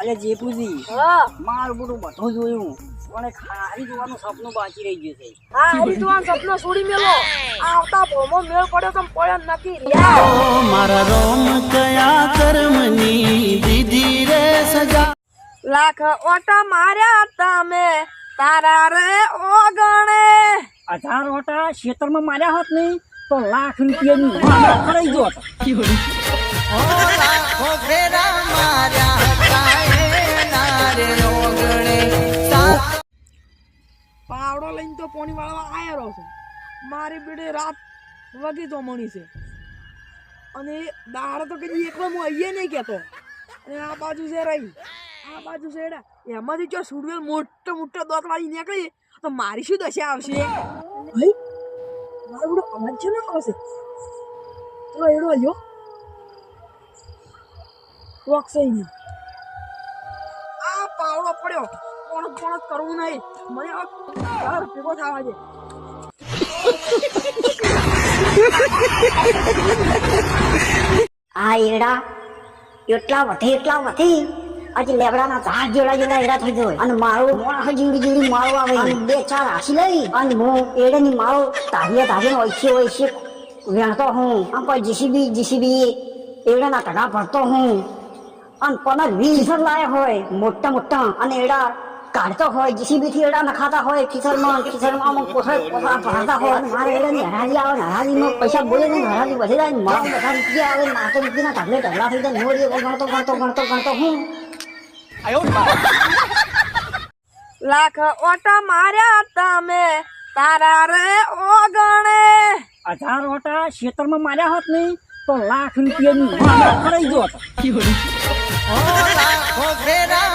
અલે જેપુજી હા. મારું બધું બધું જોયું. પણ એક હારી જોવાનું સપનું બાકી રહી ગયું છે. હા હરિદ્વાન સપનો છોડી મેલો. આવતા ભોમો મેળ પડ્યો તો પડ્યો નથી. મારા રોમ કયા કર્મની દીધી રે સજા? લાખ ઓટા માર્યા તમે તારા રે ઓગણે. હજાર ઓટા ખેતરમાં માર્યા હોત નહીં તો લાખ રૂપિયાની ખરાઈ ગયો ફેરા માર્યા પાવડો લઈને તો પોણી વાળવા આયા છે. મારી બેડે રાત વગી તો મણી છે. અને દાડો તો કદી એકલો હું અહીંયા નહીં કહેતો. અને આ બાજુ છે રહી. આ બાજુ છે એડા એમાંથી જો સુડવેલ મોટો મોટો દોત વાળી નીકળી, તો મારી શું દશા આવશે? ભાઈ મારો અવાજ છે ને આવશે? તો એડો અલ્યો વોક્સ આ પાવડો પડ્યો. કોણ કોણ કરવું નહીં. મને ઘર ભેગો થવા દે. આ એડા એટલા વધે, એટલા વધી. આજે લેબડાના ઝાડ જોડા જોડા એડા થઈ ગયો અને મારો મોણા જીવડી જીવડી માળો આવે. અને બે ચાર હાસી લઈ. અને હું એડેની માળો તારીએ તારીએ ઓછી ઓછી વેણતો હું. આમ કોઈ જીસીબી જીસીબી એડાના ટકા ભરતો હું. અને પંદર વીસ લાયા હોય, મોટા મોટા. અને એડા કાઢતો હોય જીસીબીથી એડા નખાતા હોય કિચરમાં કિચરમાં અમુક કોઠા કોઠા ભરાતા હોય મારે એટલે હરાજી આવે ને હરાજીમાં પૈસા બોલે નહીં હરાજી વધી જાય ને મારા બધા રૂપિયા આવે નાતો રૂપિયાના ઢગલે ઢગલા થઈ જાય મોરી ગણતો ગણતો ગણતો ગણતો હું? લાખ ઓટા માર્યા તમે તારા રે ઓગણે. હજાર ઓટા ખેતરમાં માર્યા હોત નહીં તો લાખ રૂપિયાની ખરાઈ ગયો હતો લાખો ફેરા